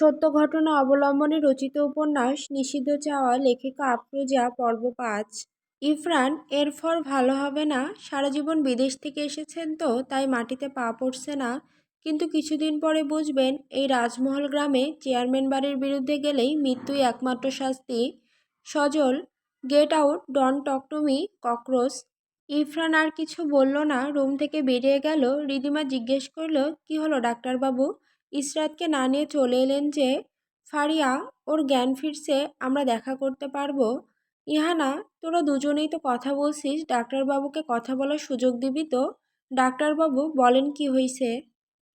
সত্য ঘটনা অবলম্বনে রচিত উপন্যাস নিষিদ্ধ চাওয়া লেখিকা আফরোজা পর্ব পাঁচ। ইফরান, এর ভালো হবে না। সারা জীবন বিদেশ থেকে এসেছেন তো, তাই মাটিতে পা পড়ছে না। কিন্তু কিছুদিন পরে বুঝবেন, এই রাজমহল গ্রামে চেয়ারম্যান বাড়ির বিরুদ্ধে গেলেই মৃত্যুই একমাত্র শাস্তি। Sajal, get out, don't talk to me, cockroach. Irfan আর কিছু বলল না। রুম থেকে বেরিয়ে গেল। রিদিমা জিজ্ঞেস করল, কি হলো ডাক্তারবাবু? ইসরাতকে না নিয়ে চলে এলেন যে, ফারিয়া, ওর জ্ঞান ফিরছে, আমরা দেখা করতে পারব। ইহানা, তোরা দুজনেই তো কথা বলছিস, ডাক্তারবাবুকে কথা বলার সুযোগ দিবি তো? ডাক্তারবাবু, বলেন কি হয়েছে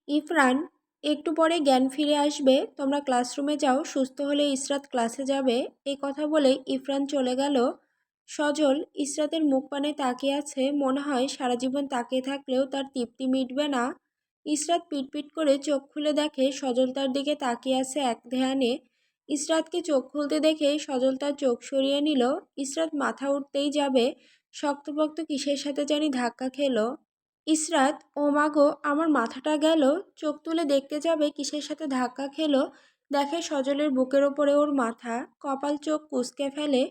ইফরান, একটু পরে জ্ঞান ফিরে আসবে, তোমরা ক্লাসরুমে যাও, সুস্থ হলে ইসরাত ক্লাসে যাবে। এই কথা বলে ইফরান চলে গেল। সজল ইসরাতের মুখ পানে তাকিয়ে আছে, মনে হয় সারা জীবন তাকিয়ে থাকলেও তার তৃপ্তি মিটবে না। ইসরাত পিটপিট করে চোখ খুলে দেখে সজল তার দিকে তাকিয়ে আছে এক ধ্যানে। ইসরাতকে চোখ খুলতে দেখে সজল তার চোখ সরিয়ে নিল। ইসরাত মাথা উঠতেই যাবে, শক্তপক্ত কিসের সাথে জানি ধাক্কা খেলো। ইসরাত, ও মাগো আমার মাথাটা গেল। চোখ তুলে দেখতে যাবে কিসের সাথে ধাক্কা খেলো? দেখে সজলের বুকের ওপরে ওর মাথা। কপাল চোখ কুচকে ফেলে।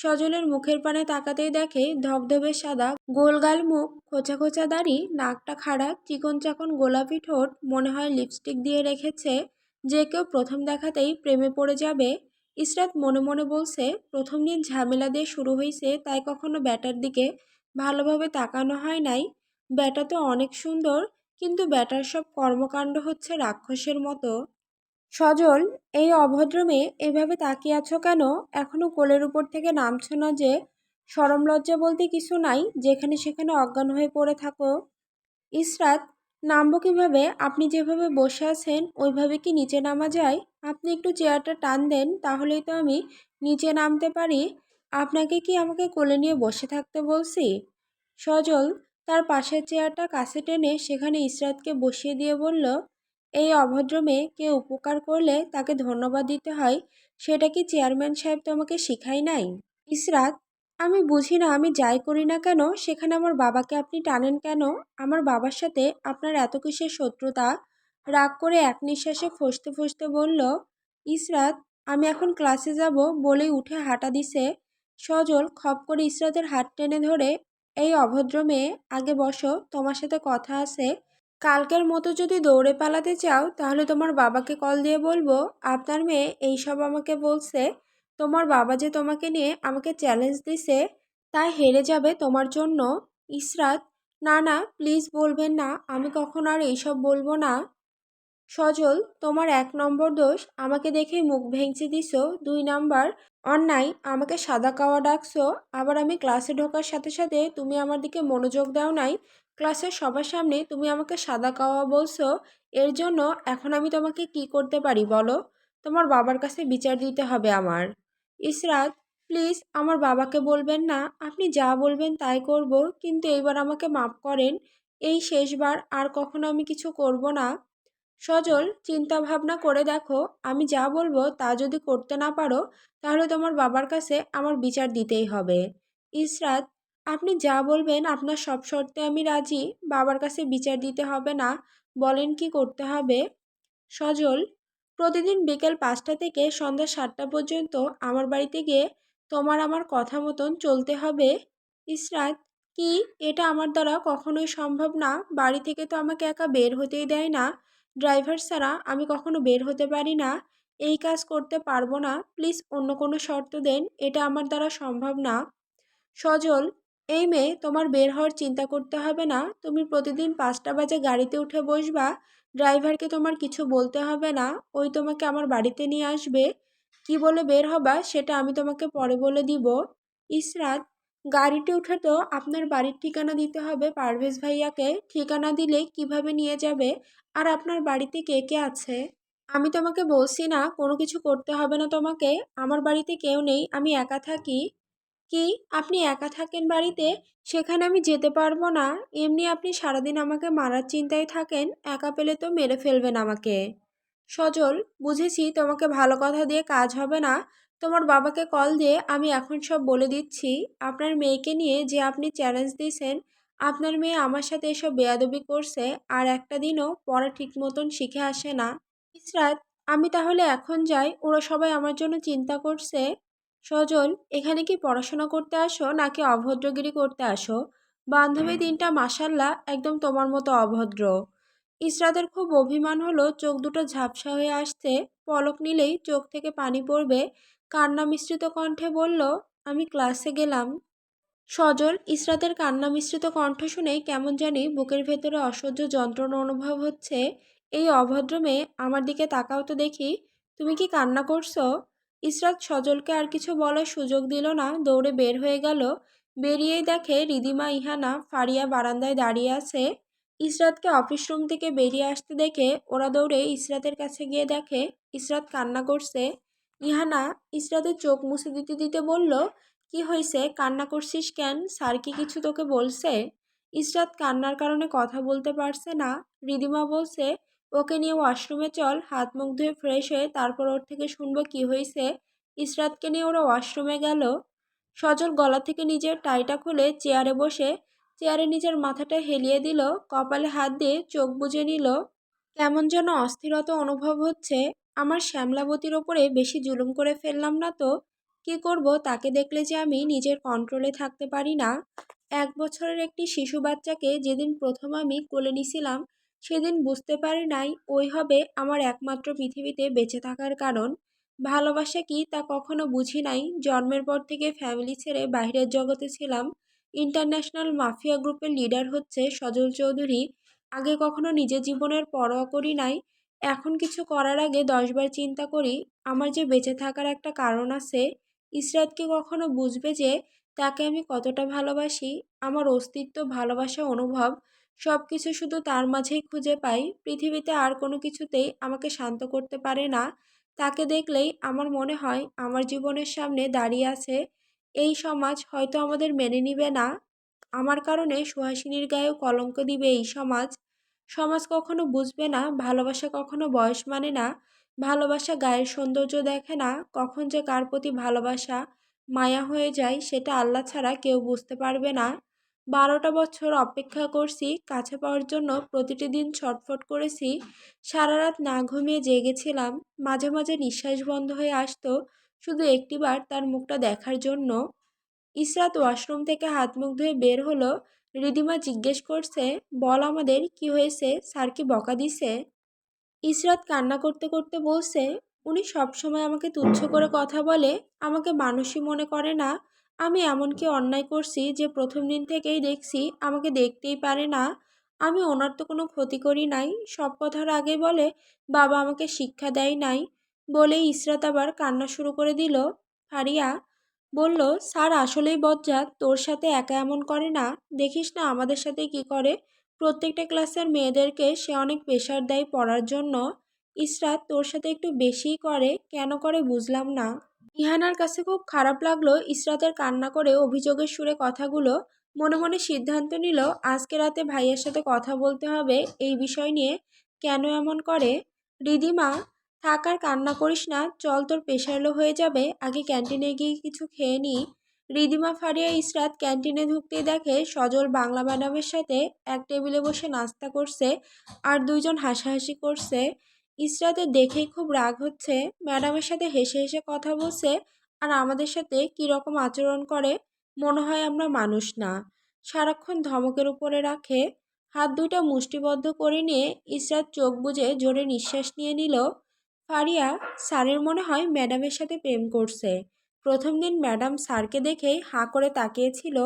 সজলের মুখের পানে তাকাতেই দেখে ধবধবে সাদা গোলগাল মুখ, খোঁচা খোঁচা দাড়ি, নাকটা খাড়া, চিকন চাকন গোলাপি ঠোঁট, মনে হয় লিপস্টিক দিয়ে রেখেছে যে কেউ প্রথম দেখাতেই প্রেমে পড়ে যাবে। ইসরাত মনে মনে বলছে, প্রথম দিন ঝামেলা দিয়ে শুরু হয়েছে তাই কখনো ব্যাটার দিকে ভালোভাবে তাকানো হয় নাই। ব্যাটা তো অনেক সুন্দর, কিন্তু ব্যাটার সব কর্মকাণ্ড হচ্ছে রাক্ষসের মতো। সজল, এই অভদ্র মেয়ে এভাবে তাকিয়ে আছো কেন? এখনও কোলের উপর থেকে নামছো না যে? সরম লজ্জা বলতে কিছু নাই, যেখানে সেখানে অজ্ঞান হয়ে পড়ে থাকো। ইসরাত, নামবো কীভাবে? আপনি যেভাবে বসে আছেন, ওইভাবে কি নিচে নামা যায়? আপনি একটু চেয়ারটা টান দেন, তাহলেই তো আমি নিচে নামতে পারি। আপনাকে কি আমাকে কোলে নিয়ে বসে থাকতে বলছি? সজল, তার পাশের চেয়ারটা কাছে টেনে সেখানে ইসরাতকে বসিয়ে দিয়ে বলল এই অভদ্র মেয়ে কেউ উপকার করলে তাকে ধন্যবাদ দিতে হয়, সেটা কি চেয়ারম্যান সাহেব তোমাকে শিখাই নাই? ইসরাত আমি বুঝি না আমি যাই করি না কেন? সেখানে আমার বাবাকে আপনি টানেন কেন? আমার বাবার সাথে আপনার এত কিসের শত্রুতা? রাগ করে এক নিঃশ্বাসে ফসতে ফসতে বলল ইসরাত আমি এখন ক্লাসে যাব বলেই উঠে হাঁটা দিছে। সজল খপ করে ইসরাতের হাত টেনে ধরে, এই অভদ্র মেয়ে আগে বসো, তোমার সাথে কথা আছে। কালকের মতো যদি দৌড়ে পালাতে চাও, তাহলে তোমার বাবাকে কল দিয়ে বলব। আপনার মেয়ে এইসব আমাকে বলছে, তোমার বাবা যে তোমাকে নিয়ে আমাকে চ্যালেঞ্জ দিছে, তাই হেরে যাবে তোমার জন্য। ইসরাত, না না প্লিজ বলবেন না, আমি কখন আর এইসব বলব না। সজল, তোমার এক নম্বর দোষ, আমাকে দেখে মুখ ভেঙচি দিছো। দুই নাম্বার, অন্যায়, আমাকে সাদা কাওয়া ডাকছো। আবার আমি ক্লাসে ঢোকার সাথে সাথে তুমি আমার দিকে মনোযোগ দাও নাই। ক্লাসের সবার সামনে তুমি আমাকে সাদা কাওয়া বলছো। এর জন্য এখন আমি তোমাকে কি করতে পারি বলো? তোমার বাবার কাছে বিচার দিতে হবে আমার। ইসরাত, প্লিজ আমার বাবাকে বলবেন না। আপনি যা বলবেন তাই করব, কিন্তু এইবার আমাকে মাফ করেন। এই শেষবার আর কখনো আমি কিছু করব না। সজল চিন্তা ভাবনা করে দেখো, আমি যা বলব তা যদি করতে না পারো, তাহলে তোমার বাবার কাছে আমার বিচার দিতেই হবে। ইসরাত, আপনি যা বলবেন আপনার সব শর্তে আমি রাজি, বাবার কাছে বিচার দিতে হবে না, বলেন কি করতে হবে? সজল, প্রতিদিন বিকেল পাঁচটা থেকে সন্ধ্যা সাতটা পর্যন্ত আমার বাড়িতে গিয়ে তোমার আমার কথা মতন চলতে হবে? ইসরাত, কি? এটা আমার দ্বারা কখনোই সম্ভব না, বাড়ি থেকে তো আমাকে একা বের হতেই দেয় না। ড্রাইভার ছাড়া আমি কখনো বের হতে পারি না। এই কাজ করতে পারব না। প্লিজ অন্য কোনো শর্ত দেন। এটা আমার দ্বারা সম্ভব না। সজল, এই মেয়ে, তোমার বের হওয়ার চিন্তা করতে হবে না। তুমি প্রতিদিন পাঁচটা বাজে গাড়িতে উঠে বসবা। ড্রাইভারকে তোমার কিছু বলতে হবে না। ওই তোমাকে আমার বাড়িতে নিয়ে আসবে। কি বলে বের হবা, সেটা আমি তোমাকে পরে বলে দিব। ইসরাত উঠে তো আপনার বাড়ির ঠিকানা দিতে হবে। পারভেজ ভাইয়াকে ঠিকানা দিলে কীভাবে নিয়ে যাবে? আর আপনার বাড়িতে কে কে আছে? আমি তোমাকে বলছি না, কোনো কিছু করতে হবে না তোমাকে। আমার বাড়িতে কেউ নেই, আমি একা থাকি। কি? আপনি একা থাকেন বাড়িতে? সেখানে আমি যেতে পারব না। এমনি আপনি সারাদিন আমাকে মারার চিন্তায় থাকেন, একা পেলে তো মেরে ফেলবেন আমাকে। সজল, বুঝেছি তোমাকে ভালো কথা দিয়ে কাজ হবে না। তোমার বাবাকে কল দিয়ে আমি এখন সব বলে দিচ্ছি আপনার মেয়েকে নিয়ে যে আপনি চ্যালেঞ্জ দিয়েছেন আপনার মেয়ে আমার সাথে এসব বেয়াদবি করছে আর একটা দিনও পড়া ঠিক মতন শিখে আসে না। ইসরাত আমি তাহলে এখন যাই ওরা সবাই আমার জন্য চিন্তা করছে। সজল এখানে কি পড়াশোনা করতে আসো নাকি অভদ্রগিরি করতে আসো? বান্ধবী দিনটা মাসাল্লাহ একদম তোমার মতো অভদ্র। ইসরাতের খুব অভিমান হলো চোখ দুটো ঝাপসা হয়ে আসছে পলক নিলেই চোখ থেকে পানি পড়বে। কান্না মিশ্রিত কণ্ঠে বলল, আমি ক্লাসে গেলাম। সজল ইসরাতের কান্না মিশ্রিত কণ্ঠ শুনে কেমন জানি বুকের ভেতরে অসহ্য যন্ত্রণা অনুভব হচ্ছে। এই অভদ্র মেয়ে আমার দিকে তাকাও তো দেখি। তুমি কি কান্না করছ? ইসরাত সজলকে আর কিছু বলার সুযোগ দিল না, দৌড়ে বের হয়ে গেল। বেরিয়েই দেখে রিদিমা ইহানা ফারিয়া বারান্দায় দাঁড়িয়ে আছে। ইসরাতকে অফিস রুম থেকে বেরিয়ে আসতে দেখে ওরা দৌড়ে ইসরাতের কাছে গিয়ে দেখে, ইসরাত কান্না করছে। ইহানা ইসরাতের চোখ মুছে দিতে দিতে বলল, কি হয়েছে কান্না করছিস কেন? স্যার কি কিছু তোকে বলছে? ইসরাত কান্নার কারণে কথা বলতে পারছে না। রিদিমা বলছে, ওকে নিয়ে ওয়াশরুমে চল, হাত মুখ ধুয়ে ফ্রেশ হয়ে তারপর ওর থেকে শুনব কি হয়েছে ইসরাতকে নিয়ে ওরা ওয়াশরুমে গেল। সজল গলা থেকে নিজের টাইটা খুলে চেয়ারে বসে, চেয়ারে নিজের মাথাটা হেলিয়ে দিল, কপালে হাত দিয়ে চোখ বুজে নিল। কেমন যেন অস্থিরতা অনুভব হচ্ছে, আমার শ্যামলাবতীর ওপরে বেশি জুলুম করে ফেললাম না তো? কি করব? তাকে দেখলে যে আমি নিজের কন্ট্রোলে থাকতে পারি না। এক বছরের একটি শিশু বাচ্চাকে যেদিন প্রথম আমি কোলে নিছিলাম, সেদিন বুঝতে পারি নাই ওই হবে আমার একমাত্র পৃথিবীতে বেঁচে থাকার কারণ। ভালোবাসা কি তা কখনো বুঝি নাই। জন্মের পর থেকে ফ্যামিলি ছেড়ে বাইরের জগতে ছিলাম। ইন্টারন্যাশনাল মাফিয়া গ্রুপের লিডার হচ্ছে সজল চৌধুরী। আগে কখনো নিজের জীবনের পরোয়া করি নাই, এখন কিছু করার আগে দশবার চিন্তা করি, আমার যে বেঁচে থাকার একটা কারণ আছে, ইসরাতকে কখনো বুঝবে যে তাকে আমি কতটা ভালোবাসি, আমার অস্তিত্ব, ভালোবাসা, অনুভব সব কিছু শুধু তার মাঝেই খুঁজে পাই, পৃথিবীতে আর কোনো কিছুতেই আমাকে শান্ত করতে পারে না, তাকে দেখলেই আমার মনে হয় আমার জীবনের সামনে দাঁড়িয়ে আছে, এই সমাজ হয়তো আমাদের মেনে নিবে না আমার কারণে সুহাসিনীর গায়েও কলঙ্ক দিবে এই সমাজ। সমাজ কখনো বুঝবে না, ভালোবাসা কখনো বয়স মানে না। ভালোবাসা গায়ের সৌন্দর্য দেখে না, কখন যে কার প্রতি ভালোবাসা মায়া হয়ে যায় সেটা আল্লাহ ছাড়া কেউ বুঝতে পারবে না। বারোটা বছর অপেক্ষা করছি, কাছে পাওয়ার জন্য প্রতিটি দিন ছটফট করেছি। সারা রাত না ঘুমিয়ে জেগেছিলাম, মাঝে মাঝে নিঃশ্বাস বন্ধ হয়ে আসতো, শুধু একটিবার তার মুখটা দেখার জন্য। ইসরাত ওয়াশরুম থেকে হাত মুখ ধুয়ে বের হলো। রিদিমা জিজ্ঞেস করছে, বল আমাদের, কি হয়েছে? স্যার কি বকা দিছে? ইসরাত কান্না করতে করতে বলছে, উনি সবসময় আমাকে তুচ্ছ করে কথা বলে, আমাকে মানুষই মনে করে না। আমি এমন কি অন্যায় করছি যে প্রথম দিন থেকেই দেখছি আমাকে দেখতেই পারে না। আমি ওনার তো কোনো ক্ষতি করি নাই। সব কথার আগে বলে, বাবা আমাকে শিক্ষা দেয় নাই। বলে ইসরাত আবার কান্না শুরু করে দিল। ফারিয়া বলল, স্যার, আসলেই বজ্জাত, তোর সাথে একা এমন করে না। দেখিস না আমাদের সাথে কি করে? প্রত্যেকটা ক্লাসের মেয়েদেরকে সে অনেক প্রেশার দেয় পড়ার জন্য। ইসরাত, তোর সাথে একটু বেশিই করে, কেন করে বুঝলাম না। ইহানার কাছে খুব খারাপ লাগল ইসরাতের কান্না করে অভিযোগের সুরে কথাগুলো। মনে মনে সিদ্ধান্ত নিল, আজকে রাতে ভাইয়ের সাথে কথা বলতে হবে, এই বিষয় নিয়ে কেন এমন করে? রিদিমা থাক আর কান্না করিস না, চল তোর প্রেশার লো হয়ে যাবে। আগে ক্যান্টিনে গিয়ে কিছু খেয়ে নি। রিদিমা ফারিয়া ইসরাত ক্যান্টিনে ঢুকতে দেখে সজল বাংলা ম্যাডামের সাথে এক টেবিলে বসে নাস্তা করছে আর দুইজন হাসাহাসি করছে। ইসরাতের দেখেই খুব রাগ হচ্ছে। ম্যাডামের সাথে হেসে হেসে কথা বলছে আর আমাদের সাথে কী রকম আচরণ করে মনে হয় আমরা মানুষ না। সারাক্ষণ ধমকের উপরে রাখে। হাত দুইটা মুষ্টিবদ্ধ করে নিয়ে ইসরাত চোখ বুজে জোরে নিঃশ্বাস নিয়ে নিল। ফারিয়া স্যারের মনে হয় ম্যাডামের সাথে প্রেম করছে। প্রথম দিন ম্যাডাম স্যারকে দেখেই হাঁ করে তাকিয়েছিল।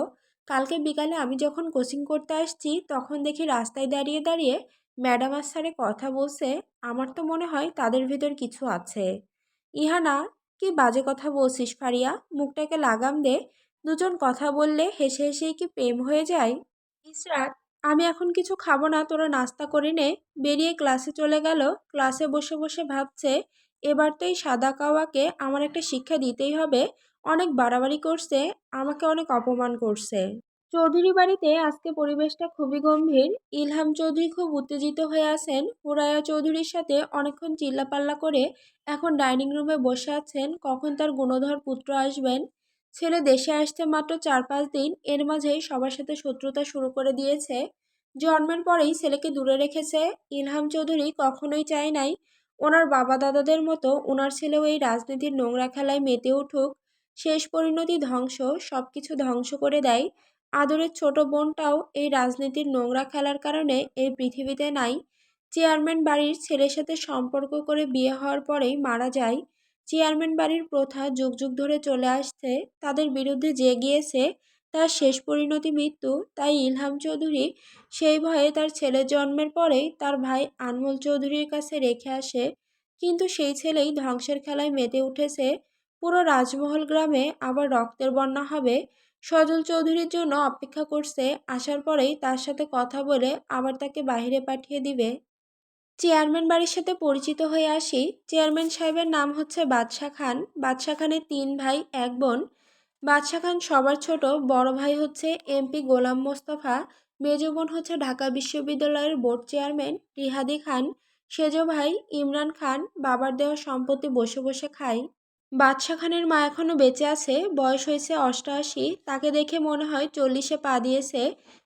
কালকে বিকালে আমি যখন কোচিং করতে আসছি, তখন দেখি রাস্তায় দাঁড়িয়ে দাঁড়িয়ে ম্যাডাম আর স্যারে কথা বলছে। আমার তো মনে হয় তাদের ভেতর কিছু আছে। ইহানা, কি বাজে কথা বলছিস ফারিয়া? মুখটাকে লাগাম দে। দুজন কথা বললে হেসে হেসেই কি প্রেম হয়ে যায়? ইসরাত আমি এখন কিছু খাব না, তোরা নাস্তা করে নে। বেরিয়ে ক্লাসে চলে গেল। ক্লাসে বসে বসে ভাবছে, এবার তো এই সাদা কাওয়াকে আমার একটা শিক্ষা দিতেই হবে। অনেক বাড়াবাড়ি করছে, আমাকে অনেক অপমান করছে। চৌধুরী বাড়িতে আজকে পরিবেশটা খুবই গম্ভীর। ইলহাম চৌধুরী খুব উত্তেজিত হয়ে আছেন। হুরায়া চৌধুরীর সাথে অনেকক্ষণ চিল্লাপাল্লা করে এখন ডাইনিং রুমে বসে আছেন। কখন তার গুণধর পুত্র আসবেন? ছেলে দেশে আসতে মাত্র চার পাঁচ দিন, এর মাঝেই সবার সাথে শত্রুতা শুরু করে দিয়েছে। জন্মের পরেই ছেলেকে দূরে রেখেছে ইলহাম চৌধুরী কখনোই চায় নাই। ওনার বাবা দাদাদের মতো ওনার ছেলেও এই রাজনীতির নোংরা খেলায় মেতে উঠুক, শেষ পরিণতি ধ্বংস সব কিছু ধ্বংস করে দেয়। আদরের ছোট বোনটাও এই রাজনীতির নোংরা খেলার কারণে এই পৃথিবীতে নাই। চেয়ারম্যান বাড়ির ছেলের সাথে সম্পর্ক করে বিয়ে হওয়ার পরেই মারা যায়। চেয়ারম্যান বাড়ির প্রথা যুগ যুগ ধরে চলে আসছে, তাদের বিরুদ্ধে যে গিয়েছে তার শেষ পরিণতি মৃত্যু। তাই ইলহাম চৌধুরী সেই ভয়ে তার ছেলের জন্মের পরেই তার ভাই আনমোল চৌধুরীর কাছে রেখে আসে। কিন্তু সেই ছেলেই ধ্বংসের খেলায় মেতে উঠেছে। পুরো রাজমহল গ্রামে আবার রক্তের বন্যা হবে। সজল চৌধুরীর জন্য অপেক্ষা করছে, আসার পরেই তার সাথে কথা বলে আবার তাকে বাইরে পাঠিয়ে দিবে। চেয়ারম্যান বাড়ির সাথে পরিচিত হয়ে আসি। চেয়ারম্যান সাহেবের নাম হচ্ছে বাদশাহ খান। বাদশাহ খানের তিন ভাই, এক বোন। বাদশাহ খান সবার ছোট, বড় ভাই হচ্ছে এমপি গোলাম মোস্তফা, মেজ বোন হচ্ছে ঢাকা বিশ্ববিদ্যালয়ের বোর্ড চেয়ারম্যান রিহাদি খান, সেজো ভাই ইমরান খান, বাবার দেওয়া সম্পত্তি বসে বসে খায় বাদশাহ খানের মা এখনও বেঁচে আছে, বয়স হয়েছে অষ্টআশি তাকে দেখে মনে হয় চল্লিশে পা দিয়েছে।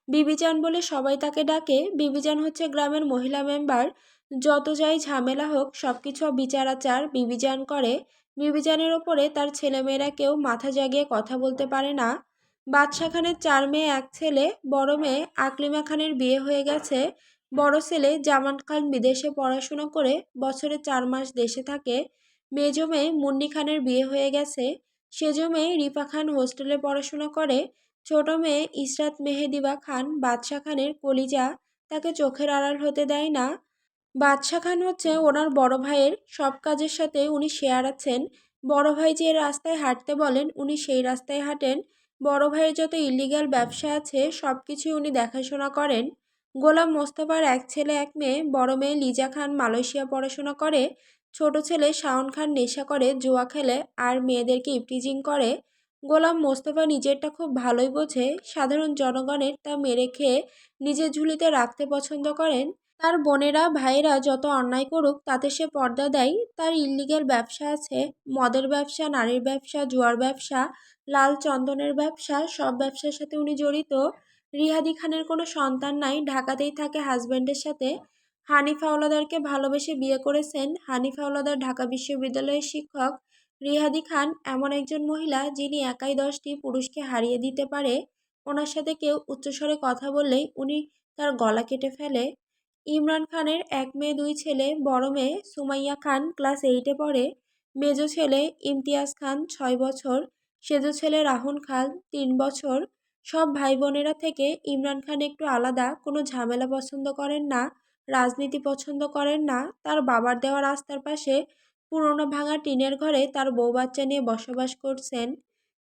বিবিজান বলে সবাই তাকে ডাকে। বিবিজান হচ্ছে গ্রামের মহিলা মেম্বার। যত যাই ঝামেলা হোক সব কিছু বিচার আচার বিবিজান করে। বিবিজানের ওপরে তার ছেলেমেয়েরা কেউ মাথা জাগিয়ে কথা বলতে পারে না। বাদশাহ খানের চার মেয়ে, এক ছেলে, বড় মেয়ে আকলিমা খানের বিয়ে হয়ে গেছে। বড় ছেলে জামান খান বিদেশে পড়াশুনো করে বছরে চার মাস দেশে থাকে। মেজ মেয়ে মুন্নি খানের বিয়ে হয়ে গেছে। সেজ মেয়ে রিফা খান হোস্টেলে পড়াশুনো করে। ছোট মেয়ে ইসরাত মেহেদিবা খান বাদশাহ খানের কলিজা। তাকে চোখের আড়াল হতে দেয় না। বাদশাহ খান হচ্ছে ওনার বড় ভাইয়ের সব কাজের সাথে উনি শেয়ার আছেন। বড় ভাই যে রাস্তায় হাঁটতে বলেন, উনি সেই রাস্তায় হাঁটেন। বড় ভাইয়ের যত ইলিগাল ব্যবসা আছে সব কিছুই উনি দেখাশোনা করেন। গোলাম মোস্তফার এক ছেলে, এক মেয়ে, বড় মেয়ে লিজা খান মালয়েশিয়া পড়াশোনা করে। ছোট ছেলে শাওন খান নেশা করে, জুয়া খেলে আর মেয়েদেরকে ইপটিজিং করে। গোলাম মোস্তফা নিজেরটা খুব ভালোই বোঝে। সাধারণ জনগণের তা মেরে খেয়ে নিজের ঝুলিতে রাখতে পছন্দ করেন। তার বোনেরা, ভাইয়েরা যত অন্যায় করুক, তাতে সে পর্দা দেয়। তার ইল্লিগেল ব্যবসা আছে। মদের ব্যবসা, নারীর ব্যবসা, জুয়ার ব্যবসা, লাল চন্দনের ব্যবসা, সব ব্যবসার সাথে উনি জড়িত। রিহাদি খানের কোনো সন্তান নাই। ঢাকাতেই থাকে হাজব্যান্ডের সাথে। হানিফা ওলাদারকে ভালোবেসে বিয়ে করেছেন। হানিফা ওলাদার ঢাকা বিশ্ববিদ্যালয়ের শিক্ষক। রিহাদি খান এমন একজন মহিলা যিনি একাই দশটি পুরুষকে হারিয়ে দিতে পারে। ওনার সাথে কেউ উচ্চস্বরে কথা বললেই উনি তার গলা কেটে ফেলে। ইমরান খানের এক মেয়ে, দুই ছেলে, বড় মেয়ে সুমাইয়া খান ক্লাস এইটে পড়ে। মেজো ছেলে ইমতিয়াজ খান ছয় বছর, সেজো ছেলে রাহুল খান তিন বছর। সব ভাই বোনেরা থেকে ইমরান খান একটু আলাদা, কোনো ঝামেলা পছন্দ করেন না, রাজনীতি পছন্দ করেন না। তার বাবার দেওয়া রাস্তার পাশে পুরনো ভাঙা টিনের ঘরে তার বউ বাচ্চা নিয়ে বসবাস করছেন।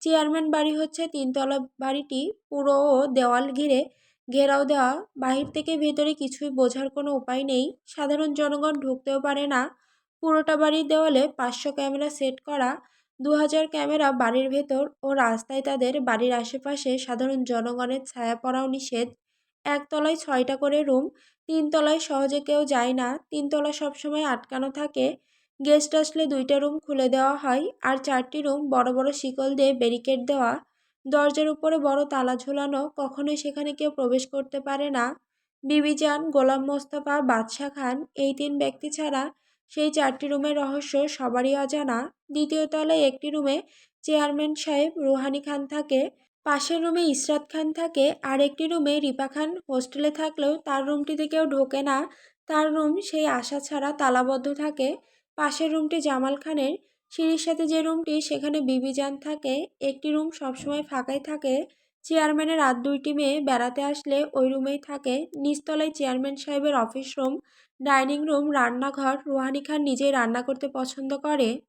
চেয়ারম্যান বাড়ি হচ্ছে তিনতলা বাড়িটি, পুরো ও দেওয়াল ঘিরে ঘেরাও দেওয়া, বাহির থেকে ভেতরে কিছুই বোঝার কোনো উপায় নেই। সাধারণ জনগণ ঢুকতেও পারে না। পুরোটা বাড়ির দেওয়ালে পাঁচশো ক্যামেরা সেট করা দু হাজার ক্যামেরা বাড়ির ভেতর ও রাস্তায় তাদের বাড়ির আশেপাশে সাধারণ জনগণের ছায়া পড়াও নিষেধ। একতলায় ছয়টা করে রুম, তিনতলায় সহজে কেউ যায় না। তিনতলা সবসময় আটকানো থাকে। গেস্ট আসলে দুইটা রুম খুলে দেওয়া হয়, আর চারটি রুম বড় বড় শিকল দিয়ে ব্যারিকেড দেওয়া। দরজার উপরে বড় তালা ঝোলানো, কখনোই সেখানে কেউ প্রবেশ করতে পারে না। বিবিজান গোলাম মোস্তফা বাদশাহ খান, এই তিন ব্যক্তি ছাড়া সেই চারটি রুমের রহস্য সবারই অজানা। দ্বিতীয় তলায় একটি রুমে চেয়ারম্যান সাহেব রুহানি খান থাকে, পাশের রুমে ইসরাত খান থাকে, আর একটি রুমে রিপা খান হোস্টেলে থাকলেও তার রুমটিতে কেউ ঢোকে না। তার রুম সেই আশা ছাড়া তালাবদ্ধ থাকে। পাশের রুমটি জামাল খানের সিঁড়ির সাথে যে রুমটি, সেখানে বিবিজান থাকে। একটি রুম সবসময় ফাঁকাই থাকে। চেয়ারম্যানের রাত দুইটি মেয়ে বেড়াতে আসলে ওই রুমেই থাকে। নিচতলায় চেয়ারম্যান সাহেবের অফিস রুম, ডাইনিং রুম, রান্নাঘর। রুহানি খান নিজেই রান্না করতে পছন্দ করে।